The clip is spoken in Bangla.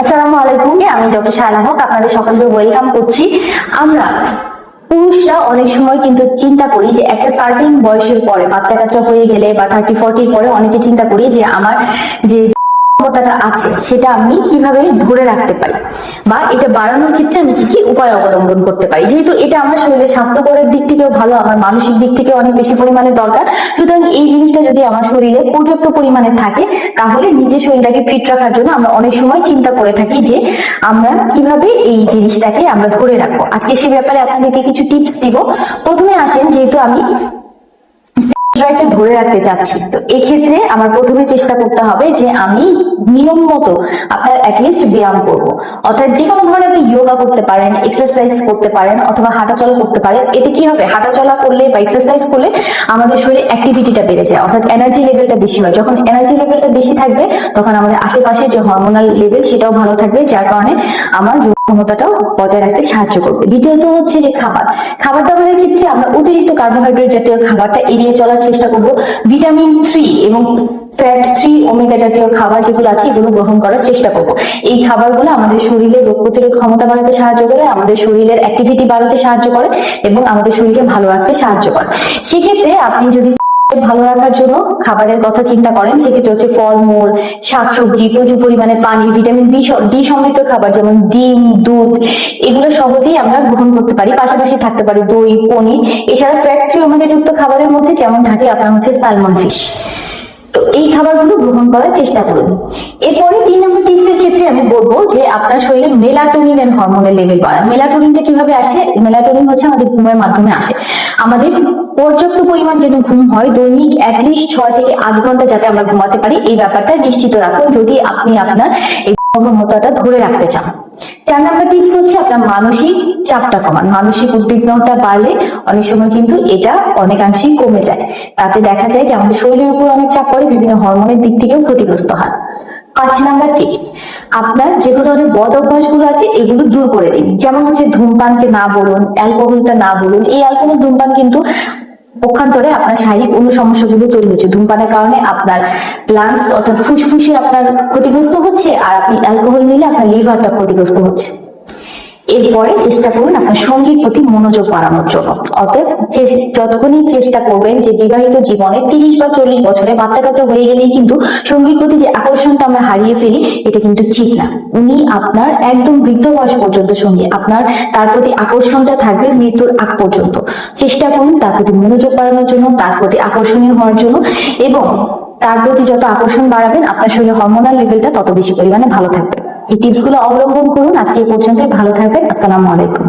আসসালামু আলাইকুম। আমি ডক্টর শাহনা হক, আপনাদের সকলকে ওয়েলকাম করছি। আমরা পুরুষরা অনেক সময় কিন্তু চিন্তা করি যে একটা সার্টিন বয়সের পরে বাচ্চা কাচ্চা হয়ে গেলে বা থার্টি ফর্টির পরে অনেকে চিন্তা করি যে আমার যে ক্ষমতাটা আছে, সেটা আমি কীভাবে ধরে রাখতে পারি? বা এটা বাড়ানোর ক্ষেত্রে আমি কি কি উপায় অবলম্বন করতে পারি? যেহেতু এটা আমার শরীরের স্বাস্থ্যকরের দিক থেকেও ভালো, আমার মানসিক দিক থেকে অনেক বেশি পরিমাণে দরকার, সুতরাং এই জিনিসটা যদি আমার শরীরে পর্যাপ্ত পরিমাণে থাকে, তাহলে নিজের শরীরটাকে ফিট রাখার জন্য আমরা অনেক সময় চিন্তা করে থাকি যে আমরা কীভাবে এই জিনিসটাকে আমরা ধরে রাখব। আজকে সে ব্যাপারে আপনাদেরকে কিছু টিপস দিব। প্রথমে আসেন, যেহেতু আমি ড্রাইভটা ধরে রাখতে চাচ্ছি। তো এক্ষেত্রে আমার প্রথমে চেষ্টা করতে হবে যে আমি নিয়ম মতো আপনার অ্যাটলিস্ট ব্যায়াম করব। অর্থাৎ যে কোনো ধরনের আপনি যোগা করতে পারেন এক্সারসাইজ করতে পারেন অথবা হাঁটাচলা করতে পারেন, এতে কি হবে? হাঁটাচলা করলে বা এক্সারসাইজ করলে আমাদের শরীরে অ্যাক্টিভিটিটা বেড়ে যায়। অর্থাৎ এনার্জি লেভেলটা বেশি হয়। যখন এনার্জি লেভেলটা বেশি থাকবে, তখন আমাদের আশেপাশে যে হরমোনাল লেভেল সেটাও ভালো থাকবে, যার কারণে আমার ক্ষমতাটাও বজায় রাখতে সাহায্য করবে। দ্বিতীয়ত হচ্ছে যে খাবার। খাবার দাবারের ক্ষেত্রে আমরা অতিরিক্ত কার্বোহাইড্রেট জাতীয় খাবারটা এড়িয়ে চলার চেষ্টা করব। ভিটামিন থ্রি এবং ফ্যাট থ্রি ওমেগা জাতীয় খাবার যেগুলো আছে, এগুলো গ্রহণ করার চেষ্টা করব। এই খাবারগুলো আমাদের শরীরে রোগ প্রতিরোধ ক্ষমতা বাড়াতে সাহায্য করে, আমাদের শরীরের অ্যাক্টিভিটি বাড়াতে সাহায্য করে এবং আমাদের শরীরকে ভালো রাখতে সাহায্য করে। সেক্ষেত্রে আপনি যদি ভালো রাখার জন্য খাবারের কথা চিন্তা করেন। সেক্ষেত্রে হচ্ছে ফলমূল, শাকসবজি, প্রচুর পরিমাণে পানি ভিটামিন বি ডি সমৃদ্ধ খাবার যেমন ডিম, দুধ, এগুলো সহজেই আমরা গ্রহণ করতে পারি। পাশাপাশি থাকতে পারে দই, পনির। এছাড়া ফ্যাট থ্রি ওমেগা যুক্ত খাবারের মধ্যে যেমন থাকে আপনার হচ্ছে সালমন ফিশ তো এই খাবারগুলো গ্রহণ করার চেষ্টা করুন। এরপরে তিন নম্বর টিপস এর ক্ষেত্রে আমি বলব যে আপনার শরীরে মেলাটোনিন এর হরমোনের লেভেল বাড়ান। মেলাটোনিনটা কীভাবে আসে? মেলাটোনিন হচ্ছে আমাদের ঘুমের মাধ্যমে আসে। আমাদের পর্যাপ্ত পরিমাণ যেন ঘুম হয়, দৈনিক অ্যাটলিস্ট ছয় থেকে আট ঘণ্টা যাতে আমরা ঘুমাতে পারি, এই ব্যাপারটা নিশ্চিত রাখুন যদি আপনি আপনার এই ক্ষমতাটা ধরে রাখতে চান। চার নাম্বার টিপস হচ্ছে আপনার মানসিক চাপটা কমান। মানসিক উদ্বিগ্নতা বাড়লে অনেক সময় কিন্তু এটা অনেকাংশেই কমে যায়। তাতে দেখা যায় যে আমাদের শরীরের উপর অনেক চাপ পড়ে, বিভিন্ন হরমোনের দিক থেকেও ক্ষতিগ্রস্ত হয়। পাঁচ নাম্বার টিপস আপনার যে ধরনের বদ অভ্যাসগুলো আছে, এগুলো দূর করে দিন। যেমন হচ্ছে ধূমপানকে না বলুন, অ্যালকোহলটা না বলুন, এই অ্যালকোহল, ধূমপান কিন্তু পক্ষান্তরে আপনার শারীরিক অন্য সমস্যাগুলো তৈরি হচ্ছে। ধূমপানের কারণে আপনার লাংস অর্থাৎ ফুসফুসে আপনার ক্ষতিগ্রস্ত হচ্ছে, আর আপনি অ্যালকোহল নিলে আপনার লিভারটা ক্ষতিগ্রস্ত হচ্ছে। এরপরে চেষ্টা করুন আপনার সঙ্গীর প্রতি মনোযোগ বাড়ানোর জন্য। অতএব যতক্ষণই চেষ্টা করবেন যে বিবাহিত জীবনে তিরিশ বা চল্লিশ বছরে বাচ্চা কাচ্চা হয়ে গেলেই কিন্তু সঙ্গীর প্রতি যে আকর্ষণটা আমরা হারিয়ে ফেলি, এটা কিন্তু ঠিক না। উনি আপনার একদম বৃদ্ধ বয়স পর্যন্ত সঙ্গী। আপনার তার প্রতি আকর্ষণটা থাকবে মৃত্যুর আগ পর্যন্ত। চেষ্টা করুন তার প্রতি মনোযোগ বাড়ানোর জন্য, তার প্রতি আকর্ষণীয় হওয়ার জন্য এবং তার প্রতি যত আকর্ষণ বাড়াবেন, আপনার শরীরে হরমোনাল লেভেলটা তত বেশি পরিমাণে ভালো থাকবে। এই টিপসগুলো অবলম্বন করুন। আজকে পর্যন্ত ভালো থাকবেন। আসসালামু আলাইকুম।